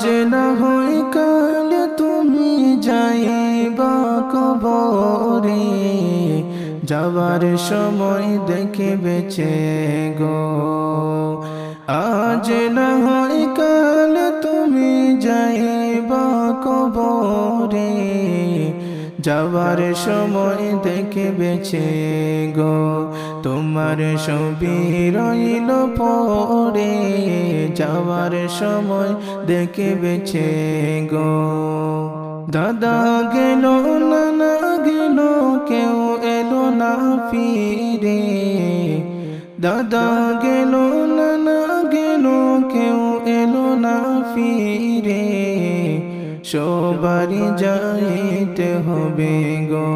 আজ না হয় কাল তুমি যাইবা কবরে। যাবার সময় দেখে বেছে গো। আজ না হয় কাল তুমি যাইবা কবরে। যাবার সময় দেখে বেছে গো। তোমার ছবি রইল পরে। যাওয়ার সময় দেখে বেছে গো। দাদা গেল নানা গেল কেউ এলো না ফিরে। দাদা গেল নানা গেল কেউ এলো না ফিরে। সবারই যাইতে হবে গো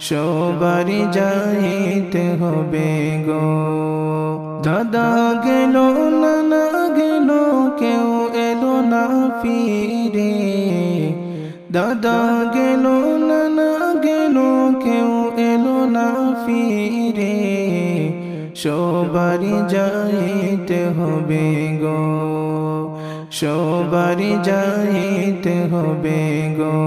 সবারই যাইতে হবে গো। দাদা গেল, নানা গেল, কেউ এলো না ফিরে। দাদা গেল, নানা গেল, কেউ এলো না ফিরে। সবারই যাইতে হবে গো সবারই যাইতে হবে গো।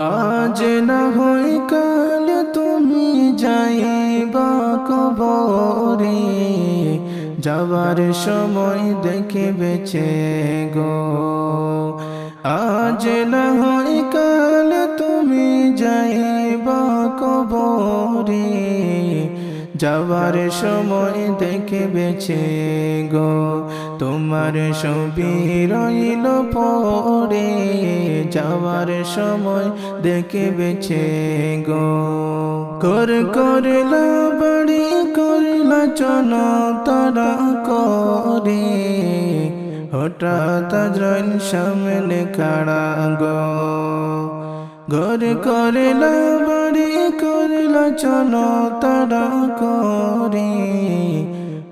আজ না হয় কাল তুমি যাইবা কবরে, যাবার সময় দেখে বেছে গো। আজ না হয় কাল তুমি যাইবা কবরে যাবার সময় দেখে বেছে গো। তোমার ছবি রইল পরে। যাওয়ার সময় দেখে বেছে গো। কর করলা বাড়ি করলা চন তারা করে। হঠাৎ আজরাইল সামনে কাড়া গো। ঘর করলা বাড়ি করলা চলো তারা করে।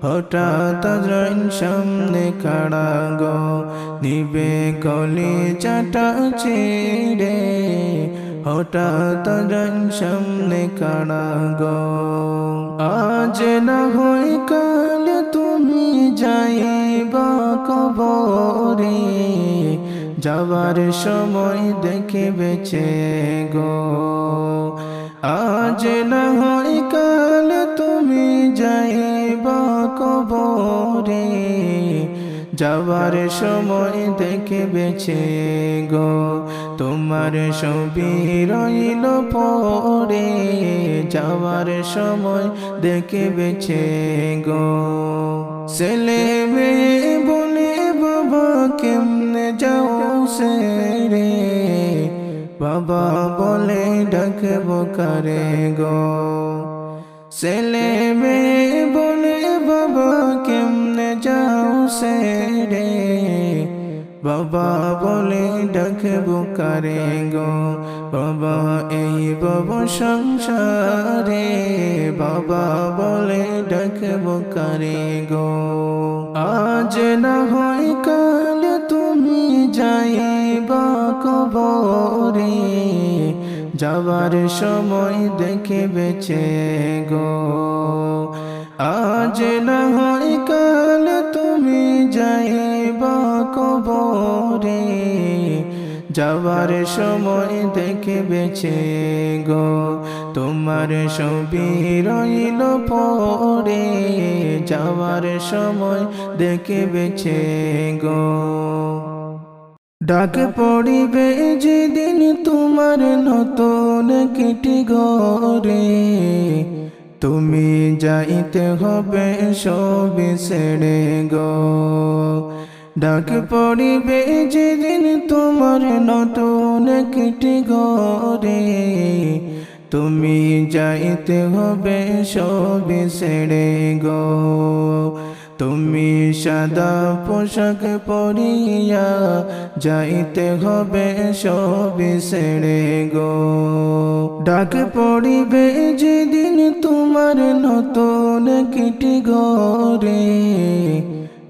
হঠাৎ আজরাইল সামনে কাড়া গো নিবে কলি চাটা ছেড়ে। হঠাৎ আজরাইল সামনে কাড়া গো, আজ না হয় কাল তুমি যাইবা কবরে। যাবার সময় দেখে বেছে গো, আজ না হয় কাল তুমি যাইবা কবরে। যাবার সময় দেখে বেছে গো, তোমার ছবি রইল পরে। যাওয়ার সময় দেখে বেছে গো, ছেলে বলে বাবা কেমনে যাও সে রে বাবা বলে ডাকব কারে গো? ছেলে মেয়ে বলে, বাবা, কেমনে যাও সে রে বাবা বলে, ডাকব কারে গো? বাবা, এই বাব সংসারে। বাবা বলে, ডাকব কারে গো? আজ না হয় তুমি যাইবা কবরে, যাবার সময় দেখে বেছে গো। আজ না হয় কাল তুমি যাইবা কবরে, যাবার সময় দেখে বেছে গো। তোমার ছবি রইল পরে যাওয়ার সময় দেখে বেছে গো। ডাক পড়িবে যেদিন তোমার নতুন কিটি গরে তুমি যাইতে হবে সবে ছেড়ে গো। ডাক পড়িবে যেদিন তোমার নতুন কিটি গরে তুমি যাইতে হবে সবে ছেড়ে গো। তুমি সাদা পোশাক পরিয়া যাইতে হবে সবে ছেড়ে গো। ডাক পড়িবে যেদিন তোমার নতুন কিটি গরে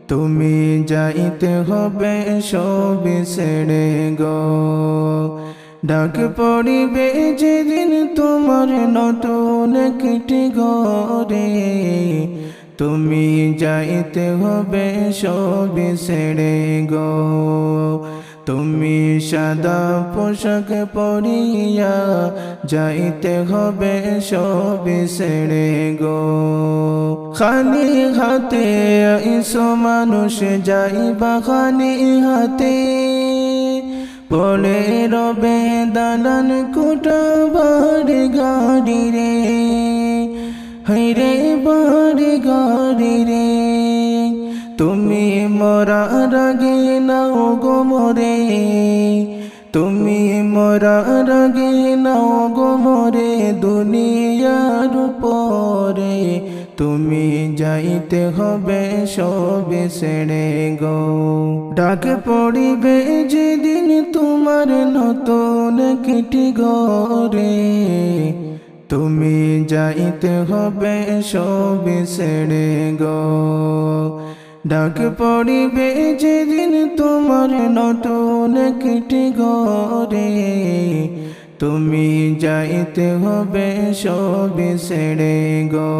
তুমি যাইতে হবে সবে ছেড়ে গো। ডাক পড়িবে যেদিন তোমার নতুন কিটি গরে তুমি যাইতে হবে সবই ছেড়ে গো। তুমি সাদা পোশাক পরিয়া যাইতে হবে সবই ছেড়ে গো। খালি হাতে ইসো মানুষ যাইবা খালি হাতে। পড়ে রবে দালান কুটা বাড়ি গাড়ি রে। হাইরে বাড়ি গাড়ি রে, তুমি মরার আগে নাও গো মরে, তুমি মরার আগে নাও গো মরে দুনিয়ার পরে তুমি যাইতে হবে সবে ছেড়ে গো। ডাক পড়িবে যেদিন তোমার নতুন কিটি গরে তুমি যাইতে হবে সবে ছেড়ে গো। ডাক পড়িবে যেদিন তোমার নতুন কিটি গরে তুমি যাইতে হবে সবে ছেড়ে গো।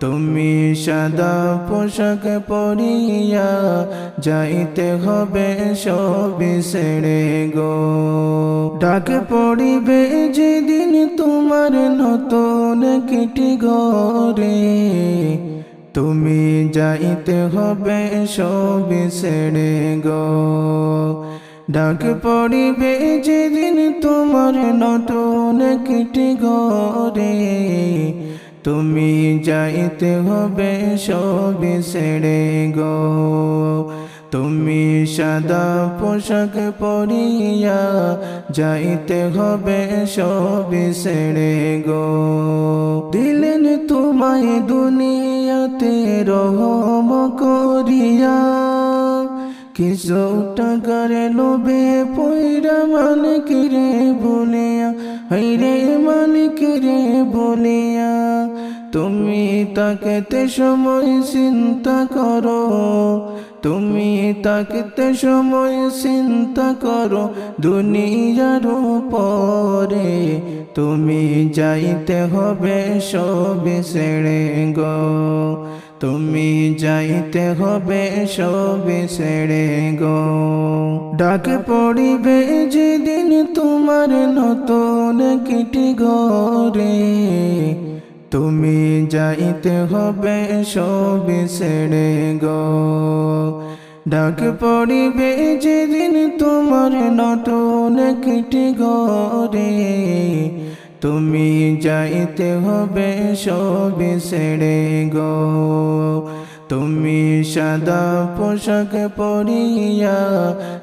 তুমি সাদা পোশাক পরিয়া যাইতে হবে সবে ছেড়ে গো। ডাক পড়িবে যেদিন তোমার নতুন কিটি গরে তুমি যাইতে হবে সবে ছেড়ে গো। ডাক পড়িবে যেদিন তোমার নতুন কিটি গরে তুমি যাইতে হবে সবে ছেড়ে গো। তুমি সাদা পোশাক পরিয়া যাইতে হবে সবে ছেড়ে গো। দিলেন তোমায় দুনিয়াতে রহম করিয়া। কিছু টাকার লোভে পয়রা মালিক রে বলিয়া হাইরে মালিক রে বলিয়া। তুমি তাকেতে সময় চিন্তা করো। তুমি তাকেতে সময় চিন্তা করো দুনিয়ার পরে তুমি যাইতে হবে সবে ছেড়ে গো। তুমি যাইতে হবে সবে ছেড়ে গো। ডাক পড়িবে যেদিন তোমার নতুন কিটি গরে তুমি যাইতে হবে সবে ছেড়ে গো। ডাক পড়িবে যেদিন তোমার নতুন কিটি গরে তুমি যাইতে হবে সবে ছেড়ে গো। তুমি সাদা পোশাক পরিয়া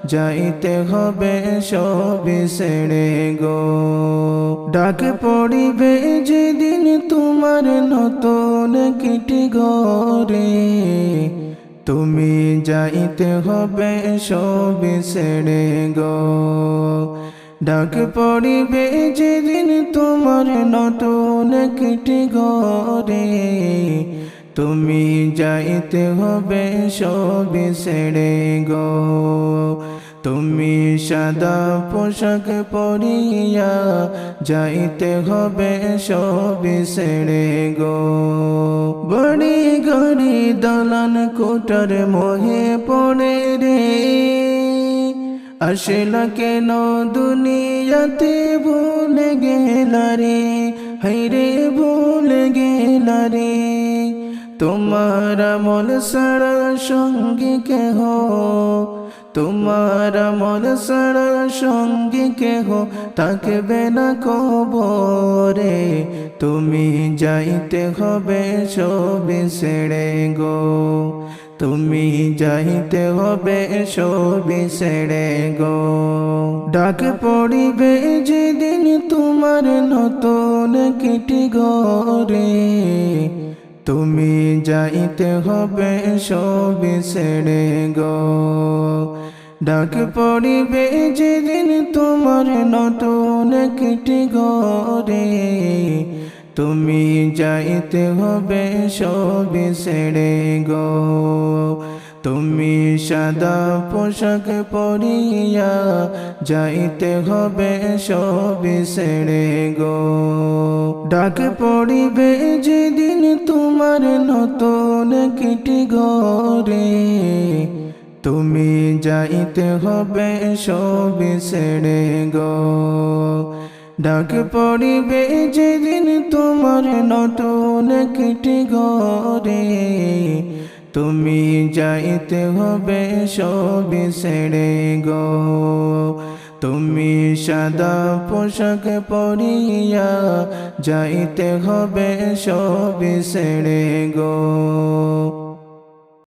যাইতে হবে সবে ছেড়ে গো। ডাক পড়িবে যেদিন তোমার নতুন কিটি গরে তুমি যাইতে হবে সবে ছেড়ে গো। ডাক পড়িবে যেদিন তোমার নতুন কিটি গরে তুমি যাইতে হবে সবে ছেড়ে গো। তুমি সাদা পোশাক পরিয়া যাইতে হবে সবে ছেড়ে গো। বড়ি গড়ি দালান কোটার মোহে পড়ে রে। আসলা কেন দুনিয়াতে ভুলে গেলা রে হাইরে ভুলে গেলা রে তোমার আমল সারা সঙ্গী কেহ? তোমার আমল সারা সঙ্গী কেহ? থাকবে না কবরে, তুমি যাইতে হবে সবে ছেড়ে গো। তুমি যাইতে হবে সবে ছেড়ে গো। ডাক পড়িবে যেদিন তোমার নতুন কিটি গরে তুমি যাইতে হবে সবে ছেড়ে গো। ডাক পড়িবে যেদিন তোমার নতুন কিটি গরে তুমি যাইতে হবে সবে ছেড়ে গো। তুমি সাদা পোশাক পরিয়া যাইতে হবে সবই ছেড়ে গো। ডাক পড়িবে যেদিন তোমার নতুন কিটি গরে তুমি যাইতে হবে সবই ছেড়ে গো। ডাক পড়িবে যেদিন তোমার নতুন কিটি গরে তুমি যাইতে হবে সব ছেড়ে গো। তুমি সাদা পোশাক পরিয়া যাইতে হবে সব ছেড়ে গো।